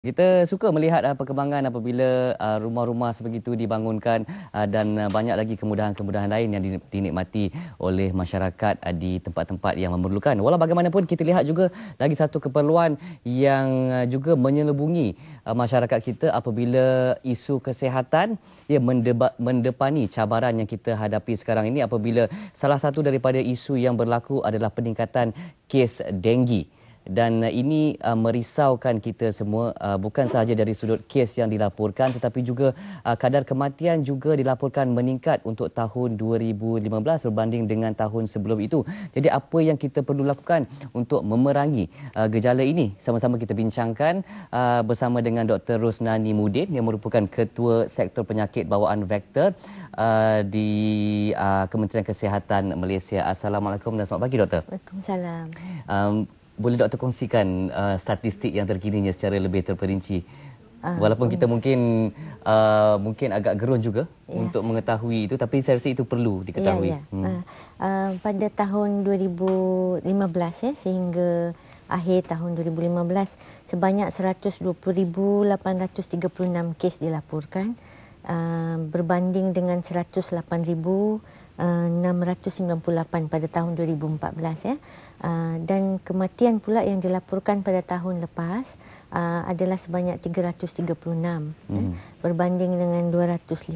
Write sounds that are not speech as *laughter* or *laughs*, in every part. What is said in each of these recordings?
Kita suka melihat uh, perkembangan apabila uh, rumah-rumah sebegitu dibangunkan uh, dan uh, banyak lagi kemudahan-kemudahan lain yang dinikmati oleh masyarakat uh, di tempat-tempat yang memerlukan. Walau bagaimanapun kita lihat juga lagi satu keperluan yang uh, juga menyelubungi uh, masyarakat kita apabila isu kesihatan ia mendeba- mendepani cabaran yang kita hadapi sekarang ini apabila salah satu daripada isu yang berlaku adalah peningkatan kes denggi dan uh, ini uh, merisaukan kita semua uh, bukan sahaja dari sudut kes yang dilaporkan tetapi juga uh, kadar kematian juga dilaporkan meningkat untuk tahun 2015 berbanding dengan tahun sebelum itu. Jadi apa yang kita perlu lakukan untuk memerangi uh, gejala ini? Sama-sama kita bincangkan uh, bersama dengan Dr. Rosnani Mudin yang merupakan ketua sektor penyakit bawaan vektor uh, di uh, Kementerian Kesihatan Malaysia. Assalamualaikum dan selamat pagi doktor. Waalaikumsalam. Um, boleh doktor kongsikan uh, statistik yang terkininya secara lebih terperinci uh, walaupun kita mungkin uh, mungkin agak gerun juga yeah. untuk mengetahui itu tapi saya rasa itu perlu diketahui yeah, yeah. Hmm. Uh, uh, pada tahun 2015 ya sehingga akhir tahun 2015 sebanyak 120,836 kes dilaporkan uh, berbanding dengan 108,000 698 pada tahun 2014 ya. Uh, dan kematian pula yang dilaporkan pada tahun lepas uh, adalah sebanyak 336 mm. ya, berbanding dengan 215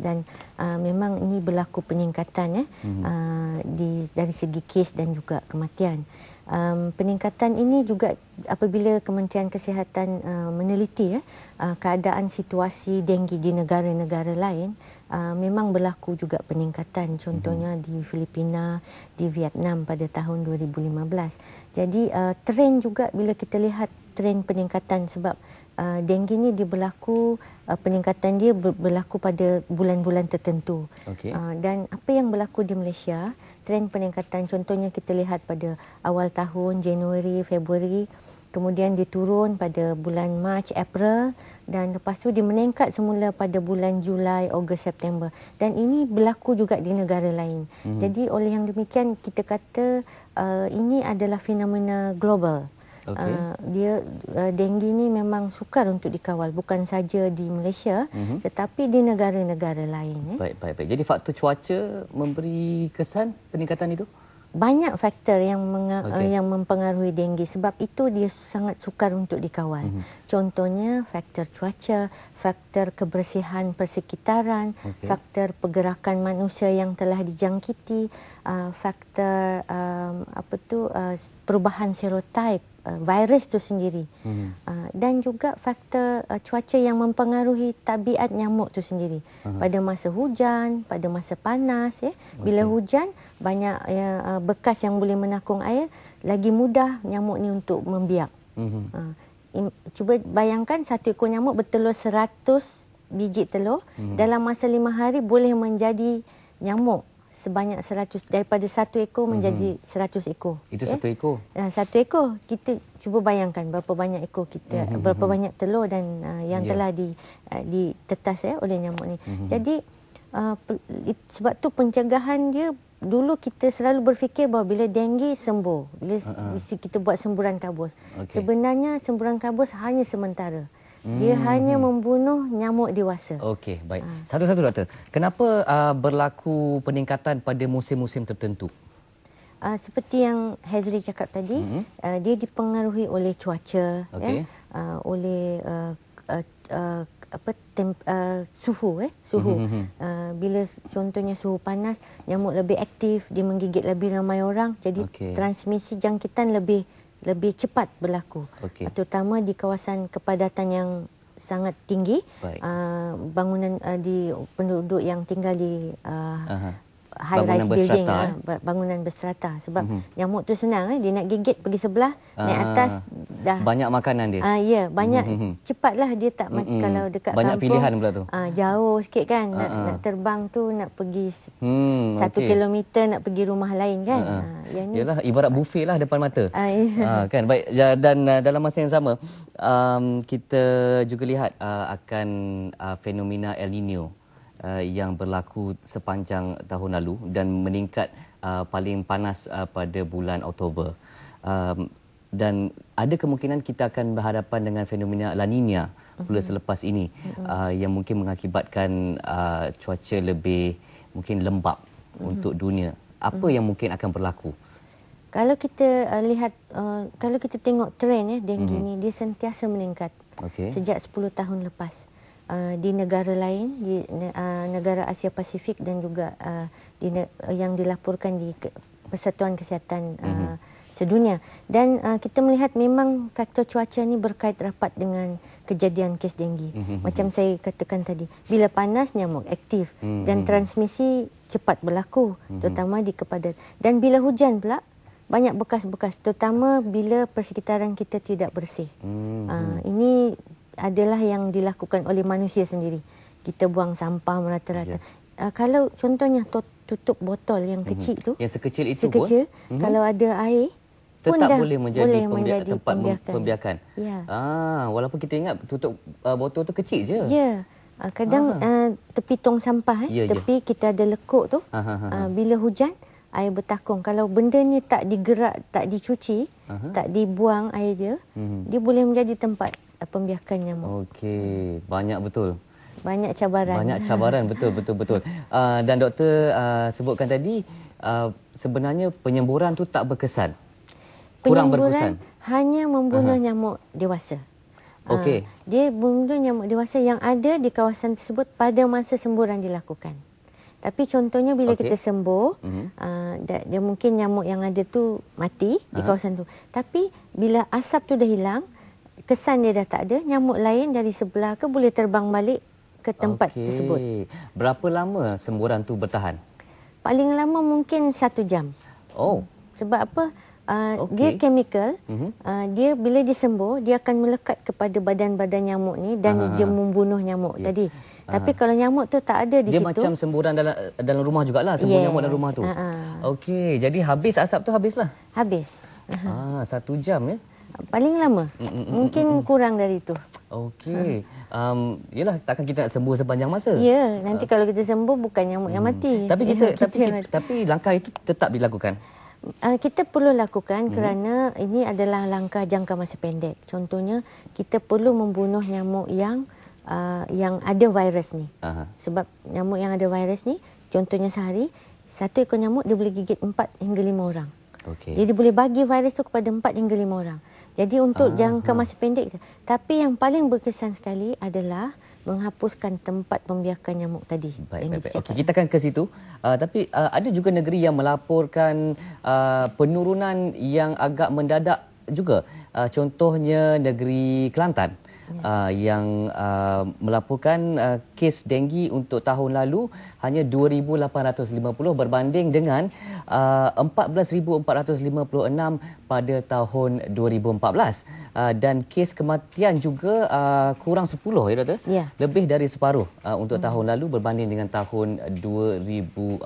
dan uh, memang ini berlaku peningkatan ya mm. uh, di dari segi kes dan juga kematian. Um, peningkatan ini juga apabila Kementerian Kesihatan uh, meneliti ya uh, keadaan situasi denggi di negara-negara lain uh, memang berlaku juga peningkatan contohnya mm-hmm. di Filipina di Vietnam pada tahun 2015 jadi uh, trend juga bila kita lihat trend peningkatan sebab uh, denggi ini dia berlaku uh, peningkatan dia berlaku pada bulan-bulan tertentu okay. uh, dan apa yang berlaku di Malaysia trend peningkatan contohnya kita lihat pada awal tahun Januari Februari kemudian dia turun pada bulan Mac, April dan lepas tu dia meningkat semula pada bulan Julai, Ogos, September dan ini berlaku juga di negara lain. Mm-hmm. Jadi oleh yang demikian kita kata uh, ini adalah fenomena global. Okay. Uh, dia uh, denggi ni memang sukar untuk dikawal bukan saja di Malaysia mm-hmm. tetapi di negara-negara lain ya. Baik baik baik. Jadi faktor cuaca memberi kesan peningkatan itu? Banyak faktor yang okay. uh, yang mempengaruhi denggi sebab itu dia sangat sukar untuk dikawal. Mm-hmm. Contohnya faktor cuaca, faktor kebersihan persekitaran, okay. faktor pergerakan manusia yang telah dijangkiti, uh, faktor um, apa tu uh, perubahan serotip uh, virus itu sendiri hmm. uh, dan juga faktor uh, cuaca yang mempengaruhi tabiat nyamuk itu sendiri uh-huh. pada masa hujan pada masa panas ya bila okay. hujan banyak ya, uh, bekas yang boleh menakung air lagi mudah nyamuk ni untuk membiak hmm. uh, im, cuba bayangkan satu ekor nyamuk bertelur 100 biji telur hmm. dalam masa lima hari boleh menjadi nyamuk sebanyak 100 daripada satu ekor menjadi mm-hmm. 100 ekor. Itu okay? satu ekor. Uh, satu ekor. Kita cuba bayangkan berapa banyak ekor kita, mm-hmm. berapa banyak telur dan uh, yang yeah. telah di uh, ditetas ya oleh nyamuk ni. Mm-hmm. Jadi uh, sebab tu pencegahan dia dulu kita selalu berfikir bahawa bila denggi sembuh, bila uh-huh. kita buat semburan kabus. Okay. Sebenarnya semburan kabus hanya sementara. Dia hmm. hanya membunuh nyamuk dewasa. Okey, baik. Ha. Satu-satu doktor. Kenapa uh, berlaku peningkatan pada musim-musim tertentu? Uh, seperti yang Hazri cakap tadi, hmm. uh, dia dipengaruhi oleh cuaca, okay. ya, uh, oleh uh, uh, uh, apa temp, uh, suhu eh suhu mm-hmm. uh, bila contohnya suhu panas nyamuk lebih aktif dia menggigit lebih ramai orang jadi okay. transmisi jangkitan lebih lebih cepat berlaku. Okay. Terutama di kawasan kepadatan yang sangat tinggi, uh, bangunan uh, di penduduk yang tinggal di uh, high bangunan rise building berstrata, ah, eh? bangunan berstrata sebab mm-hmm. nyamuk tu senang eh dia nak gigit pergi sebelah uh, naik atas dah banyak makanan dia ah uh, ya banyak mm-hmm. cepatlah dia tak mm-hmm. kalau dekat banyak kampung pilihan pula tu ah uh, jauh sikit kan uh, nak, uh. nak terbang tu nak pergi hmm, satu okay. kilometer nak pergi rumah lain kan uh, uh. Uh, yang ni yalah ibarat buffet lah depan mata uh, uh, kan baik dan uh, dalam masa yang sama um, kita juga lihat uh, akan uh, fenomena El Nino uh, yang berlaku sepanjang tahun lalu dan meningkat uh, paling panas uh, pada bulan Oktober. Um, dan ada kemungkinan kita akan berhadapan dengan fenomena La Nina pula selepas ini uh, yang mungkin mengakibatkan uh, cuaca lebih mungkin lembap untuk dunia. Apa yang mungkin akan berlaku? Kalau kita uh, lihat, uh, kalau kita tengok trend ya, denggi mm-hmm. ni dia sentiasa meningkat Okey. sejak 10 tahun lepas. Uh, di negara lain, di uh, negara Asia Pasifik dan juga uh, di ne- yang dilaporkan di ke- Persatuan Kesihatan uh, mm-hmm. sedunia. Dan uh, kita melihat memang faktor cuaca ni berkait rapat dengan kejadian kes denggi. Mm-hmm. Macam saya katakan tadi, bila panas nyamuk aktif mm-hmm. dan transmisi cepat berlaku, mm-hmm. terutama di kepada dan bila hujan pula banyak bekas-bekas terutama bila persekitaran kita tidak bersih. Mm-hmm. Uh, ini adalah yang dilakukan oleh manusia sendiri. Kita buang sampah merata-rata. Yeah. Uh, kalau contohnya tutup botol yang Mhm. kecil tu, Yang sekecil itu sekecil, pun mhm, kalau ada air pun tetap dah boleh menjadi, boleh pembia- menjadi tempat pembiakan. pembiakan. Ya. Ah, walaupun kita ingat tutup uh, botol tu kecil je. Ya. Uh, kadang uh, tepi tong sampah eh, Ya, ya. tepi kita ada lekuk tu. Ha, ha, ha, ha. Uh, bila hujan air bertakung. Kalau benda ni tak digerak, tak dicuci, Aha. tak dibuang air dia, Mhm. dia boleh menjadi tempat pembiakan nyamuk. Okey, banyak betul. Banyak cabaran. Banyak cabaran *laughs* betul betul betul. Uh, dan doktor uh, sebutkan tadi uh, sebenarnya penyemburan tu tak berkesan. Kurang berkesan. Hanya membunuh nyamuk dewasa. Okey. dia membunuh nyamuk dewasa yang ada di kawasan tersebut pada masa semburan dilakukan. Tapi contohnya bila Okey. kita sembuh, Mhm. uh, dia, dia mungkin nyamuk yang ada tu mati di kawasan tu. Tapi bila asap tu dah hilang, kesan dia dah tak ada, nyamuk lain dari sebelah ke boleh terbang balik ke tempat Okey. tersebut. Berapa lama semburan tu bertahan? Paling lama mungkin satu jam. Oh, Sebab apa? Uh, Okey. Dia chemical. Mhm. Uh, dia bila dia sembuh, dia akan melekat kepada badan-badan nyamuk ni dan Aha. dia membunuh nyamuk tadi. Tapi kalau nyamuk tu tak ada di dia situ, macam semburan dalam dalam rumah jugalah, sembuh Yes. nyamuk dalam rumah tu. Ha-ha. Okey, jadi habis asap tu habislah. habis. Ah, satu jam ya. Paling lama. Mungkin kurang dari itu. Okey. Um, yelah takkan kita nak sembuh sepanjang masa. Ya, nanti kalau kita sembuh bukan nyamuk yang mati. Hmm. Tapi kita, Ya, tapi kita, tapi langkah itu tetap dilakukan. Uh, kita perlu lakukan Hmm. kerana ini adalah langkah jangka masa pendek. Contohnya kita perlu membunuh nyamuk yang uh, yang ada virus ni. Aha. Sebab nyamuk yang ada virus ni, contohnya sehari satu ekor nyamuk dia boleh gigit 4 hingga 5 orang. Okey. Jadi boleh bagi virus tu kepada 4 hingga 5 orang. Jadi untuk jangka masa pendek je. Tapi yang paling berkesan sekali adalah menghapuskan tempat pembiakan nyamuk tadi. Baik, yang baik, baik. Okey, kita akan ke situ. Uh, tapi uh, ada juga negeri yang melaporkan uh, penurunan yang agak mendadak juga. Uh, contohnya negeri Kelantan. Uh, yang uh, melaporkan uh, kes denggi untuk tahun lalu hanya 2,850 berbanding dengan uh, 14,456 pada tahun 2014 uh, dan kes kematian juga uh, kurang 10 ya doktor Ya. lebih dari separuh uh, untuk tahun lalu berbanding dengan tahun 2014.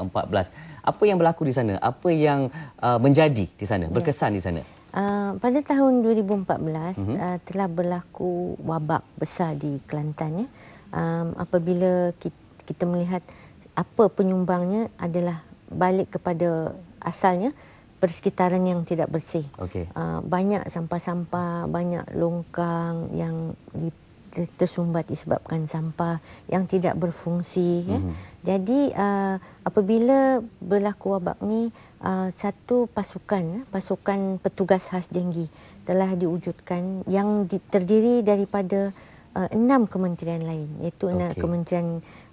Apa yang berlaku di sana? Apa yang uh, menjadi di sana? Berkesan di sana? Uh, pada tahun 2014 Mhm. uh-huh. uh, telah berlaku wabak besar di Kelantan ya. Um, apabila kita, kita melihat apa penyumbangnya adalah balik kepada asalnya persekitaran yang tidak bersih. Okey. Uh, banyak sampah-sampah, banyak longkang yang di, tersumbat disebabkan sampah yang tidak berfungsi. Ya. Mhm. Jadi uh, apabila berlaku wabak ni, uh, satu pasukan, pasukan petugas khas denggi telah diwujudkan yang di, terdiri daripada uh, enam kementerian lain, iaitu enam Okey. kementerian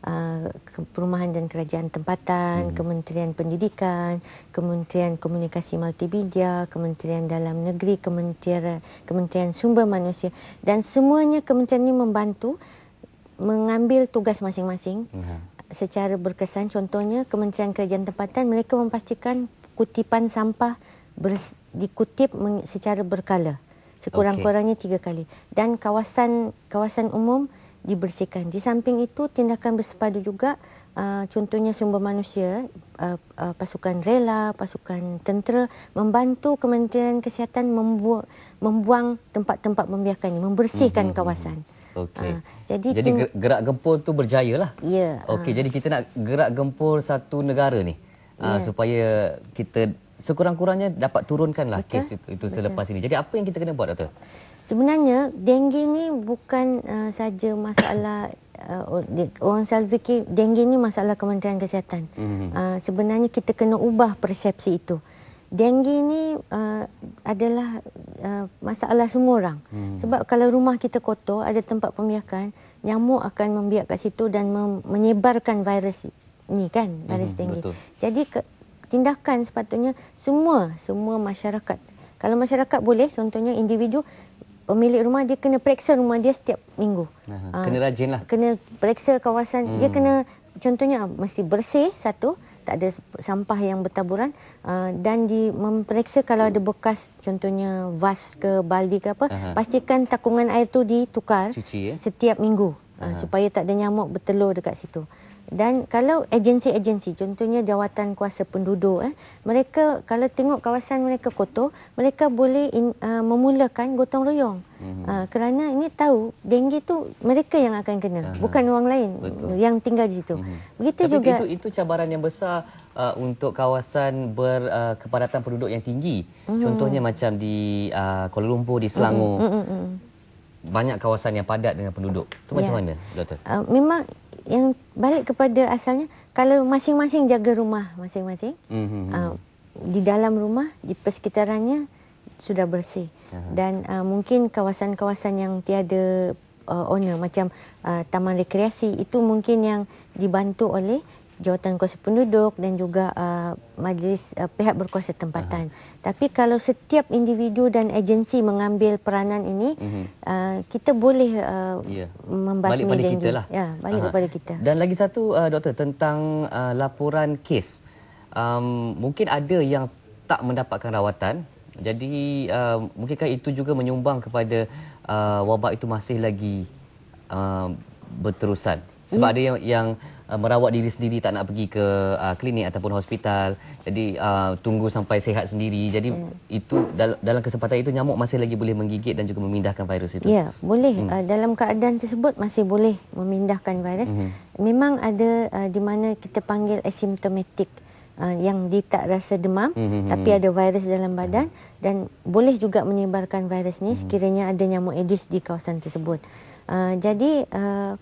uh, perumahan dan kerajaan tempatan, kementerian pendidikan, kementerian komunikasi multimedia, kementerian dalam negeri, kementerian kementerian sumber manusia. Dan semuanya kementerian ini membantu mengambil tugas masing-masing Mhm. secara berkesan. Contohnya Kementerian Kerajaan Tempatan mereka memastikan kutipan sampah bers, dikutip secara berkala. Sekurang-kurangnya tiga kali. Dan kawasan kawasan umum dibersihkan di samping itu tindakan bersepadu juga uh, contohnya sumber manusia uh, uh, pasukan rela pasukan tentera membantu Kementerian Kesihatan membuang membuang tempat-tempat pembiakan ini membersihkan kawasan Okey. Ah, jadi jadi ting- gerak gempur tu berjaya lah. Ya, Okey, jadi kita nak gerak gempur satu negara ni. Uh, supaya kita sekurang-kurangnya dapat turunkanlah kes itu, itu selepas ini. Jadi apa yang kita kena buat doktor? Sebenarnya denggi ni bukan uh, saja masalah uh, orang selalu fikir denggi ni masalah Kementerian Kesihatan. Mm-hmm. Uh, sebenarnya kita kena ubah persepsi itu. Denggi ni uh, adalah uh, masalah semua orang. Mm. Sebab kalau rumah kita kotor, ada tempat pembiakan, nyamuk akan membiak kat situ dan mem- menyebarkan virus ni kan, virus mm-hmm, denggi. Betul. Jadi ke, tindakan sepatutnya semua semua masyarakat. Kalau masyarakat boleh, contohnya individu pemilik rumah dia kena periksa rumah dia setiap minggu. Aha, kena rajin lah. Kena periksa kawasan. Hmm. Dia kena contohnya mesti bersih satu, tak ada sampah yang bertaburan uh, dan di memperiksa kalau ada bekas contohnya vas ke baldi ke apa, Aha. pastikan takungan air tu ditukar Cuci, ya? setiap minggu uh, supaya tak ada nyamuk bertelur dekat situ. Dan kalau agensi-agensi, contohnya jawatan kuasa penduduk, eh, mereka kalau tengok kawasan mereka kotor, mereka boleh in, uh, memulakan gotong royong. Mm-hmm. Uh, kerana ini tahu, denggi tu mereka yang akan kena, uh-huh. bukan orang lain Betul. yang tinggal di situ. Mm-hmm. Begitu Tapi juga. Itu, itu cabaran yang besar uh, untuk kawasan berkepadatan uh, penduduk yang tinggi. Mm-hmm. Contohnya macam di uh, Kuala Lumpur, di Selangor. Mm-hmm. Banyak kawasan yang padat dengan penduduk. Itu yeah. macam mana, Doktor? Uh, memang yang balik kepada asalnya kalau masing-masing jaga rumah masing-masing mm-hmm. uh, di dalam rumah di persekitarannya sudah bersih uh-huh. dan uh, mungkin kawasan-kawasan yang tiada uh, owner macam uh, taman rekreasi itu mungkin yang dibantu oleh jawatan kuasa penduduk dan juga uh, majlis uh, pihak berkuasa tempatan. Uh-huh. Tapi kalau setiap individu dan agensi mengambil peranan ini, uh-huh. uh, kita boleh uh, yeah. membasmi balik pada kita lah. Ya, balik uh-huh. kepada kita. Dan lagi satu uh, doktor tentang uh, laporan kes. Um, mungkin ada yang tak mendapatkan rawatan. Jadi uh, mungkinkah itu juga menyumbang kepada uh, wabak itu masih lagi uh, berterusan? Sebab yeah. ada yang yang uh, merawat diri sendiri tak nak pergi ke uh, klinik ataupun hospital. Jadi uh, tunggu sampai sehat sendiri. Jadi hmm. itu dal- dalam kesempatan itu nyamuk masih lagi boleh menggigit dan juga memindahkan virus itu. Ya, boleh. Hmm. Uh, dalam keadaan tersebut masih boleh memindahkan virus. Hmm. Memang ada uh, di mana kita panggil asymptomatic uh, yang dia tak rasa demam hmm. tapi ada virus dalam badan hmm. dan boleh juga menyebarkan virus ni hmm. sekiranya ada nyamuk Aedes di kawasan tersebut. Uh, jadi uh,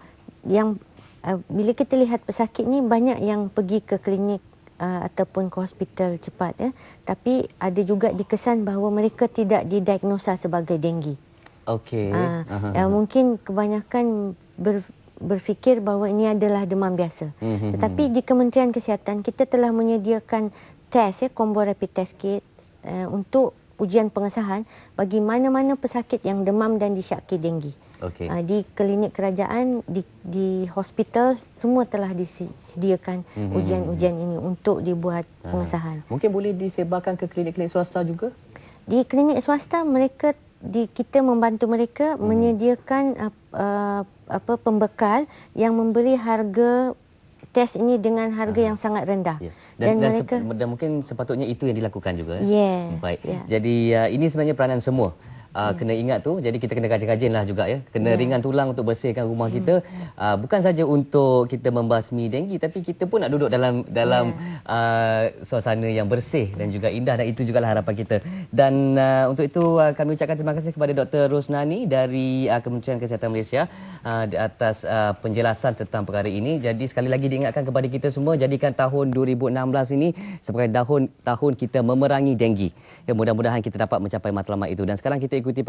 yang uh, bila kita lihat pesakit ni banyak yang pergi ke klinik uh, ataupun ke hospital cepat ya tapi ada juga dikesan bahawa mereka tidak didiagnosa sebagai denggi. Okey. Uh, uh-huh. uh, mungkin kebanyakan ber, berfikir bahawa ini adalah demam biasa. Uh-huh. Tetapi di Kementerian Kesihatan kita telah menyediakan test ya combo rapid test kit uh, untuk ujian pengesahan bagi mana-mana pesakit yang demam dan disyaki denggi. Okay. Uh, di klinik kerajaan, di, di hospital, semua telah disediakan mm-hmm. ujian-ujian ini untuk dibuat uh pengesahan. Mungkin boleh disebarkan ke klinik-klinik swasta juga? Di klinik swasta, mereka di, kita membantu mereka mm. menyediakan uh, uh, apa pembekal yang memberi harga tes ini dengan harga uh yang sangat rendah. Yeah. Dan, dan, dan, mereka, dan mungkin sepatutnya itu yang dilakukan juga. Yeah. Baik. Yeah. Jadi uh, ini sebenarnya peranan semua uh, kena ingat tu. Jadi kita kena kaji-kajian lah juga ya. Kena yeah. ringan tulang untuk bersihkan rumah kita. Uh, bukan saja untuk kita membasmi denggi tapi kita pun nak duduk dalam dalam yeah. uh, suasana yang bersih dan juga indah. Dan itu juga lah harapan kita. Dan uh, untuk itu uh, kami ucapkan terima kasih kepada Dr. Rosnani dari uh, Kementerian Kesihatan Malaysia uh, di atas uh, penjelasan tentang perkara ini. Jadi sekali lagi diingatkan kepada kita semua jadikan tahun 2016 ini sebagai tahun tahun kita memerangi denggi ya, mudah-mudahan kita dapat mencapai matlamat itu. Dan sekarang kita ikuti